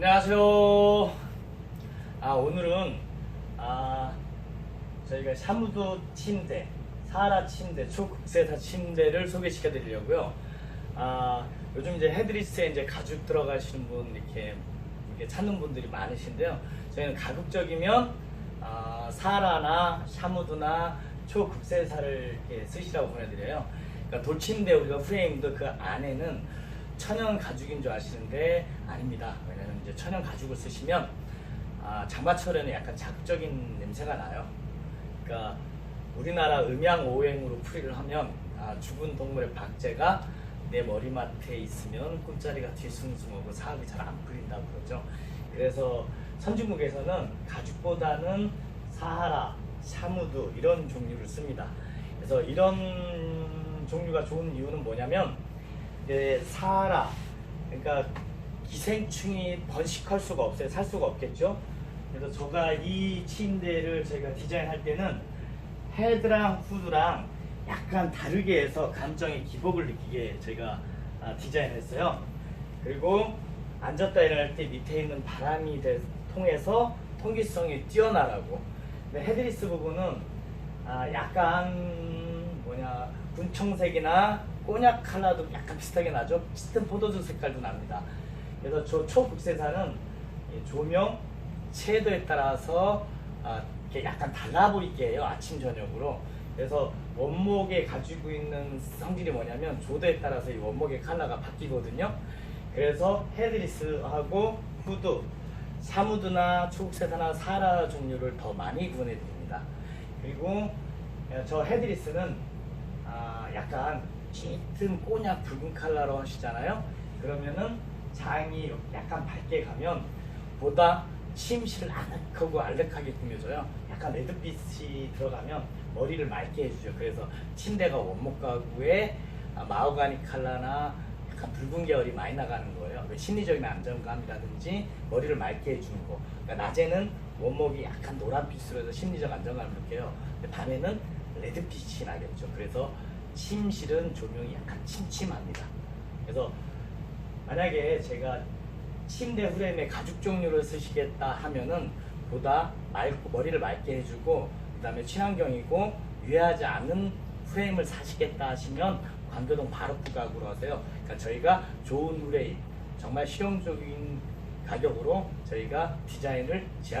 안녕하세요. 아 오늘은 아 저희가 샤무도 침대, 사하라 침대, 초국세사 침대를 소개시켜 드리려고요. 아 요즘 이제 헤드리스에 이제 가죽 들어가시는 분 이렇게 이렇게 찾는 분들이 많으신데요. 저희는 가급적이면 아, 사하라나 샤무드나 초국세사를 이렇게 쓰시라고 보내드려요. 그러니까 돌침대 우리가 프레임도 그 안에는 천연 가죽인 줄 아시는데 아닙니다. 왜냐면 이제 천연 가죽을 쓰시면 아, 장마철에는 약간 자극적인 냄새가 나요. 그러니까 우리나라 음양오행으로 풀이를 하면 아, 죽은 동물의 박제가 내 머리맡에 있으면 꿈자리가 뒤숭숭하고 사업이 잘 안 풀린다고 그러죠. 그래서 선진국에서는 가죽보다는 사하라, 샤무드 이런 종류를 씁니다. 그래서 이런 종류가 좋은 이유는 뭐냐면 사하라 그러니까 기생충이 번식할 수가 없어요. 살 수가 없겠죠. 그래서 제가 이 침대를 저희가 디자인할 때는 헤드랑 후드랑 약간 다르게 해서 감정의 기복을 느끼게 저희가 아, 디자인했어요. 그리고 앉았다 일어날 때 밑에 있는 바람이 돼- 통해서 통기성이 뛰어나라고. 근데 헤드리스 부분은 아, 약간 뭐냐 군청색이나 꼬냑 컬러도 약간 비슷하게 나죠. 짙은 포도주 색깔도 납니다. 그래서 저 초국세사는 이 조명, 채도에 따라서 아, 약간 달라 보이게 해요. 아침 저녁으로. 그래서 원목에 가지고 있는 성질이 뭐냐면 조도에 따라서 이 원목의 컬러가 바뀌거든요. 그래서 헤드리스하고 후드, 사무드나 초국세사나 사라 종류를 더 많이 구분해 드립니다. 그리고 저 헤드리스는 아, 약간 짙은 꼬냑 붉은 컬러로 하시잖아요. 그러면은 장이 약간 밝게 가면 보다 침실을 아늑하고 알렉하게 꾸며져요. 약간 레드빛이 들어가면 머리를 맑게 해주죠. 그래서 침대가 원목 가구에 아, 마호가니 컬러나 약간 붉은 계열이 많이 나가는 거예요. 왜 심리적인 안정감이라든지 머리를 맑게 해주는 거. 그러니까 낮에는 원목이 약간 노란빛으로 해서 심리적 안정감을 느껴요. 밤에는 레드빛이 나겠죠. 그래서 침실은 조명이 약간 침침합니다. 그래서 만약에 제가 침대 프레임에 가죽 종류를 쓰시겠다 하면은 보다 맑고 머리를 맑게 해주고 그 다음에 친환경이고 유해하지 않은 프레임을 사시겠다 하시면 광교동 바로크 가구로 하세요. 그러니까 저희가 좋은 프레임 정말 실용적인 가격으로 저희가 디자인을 제안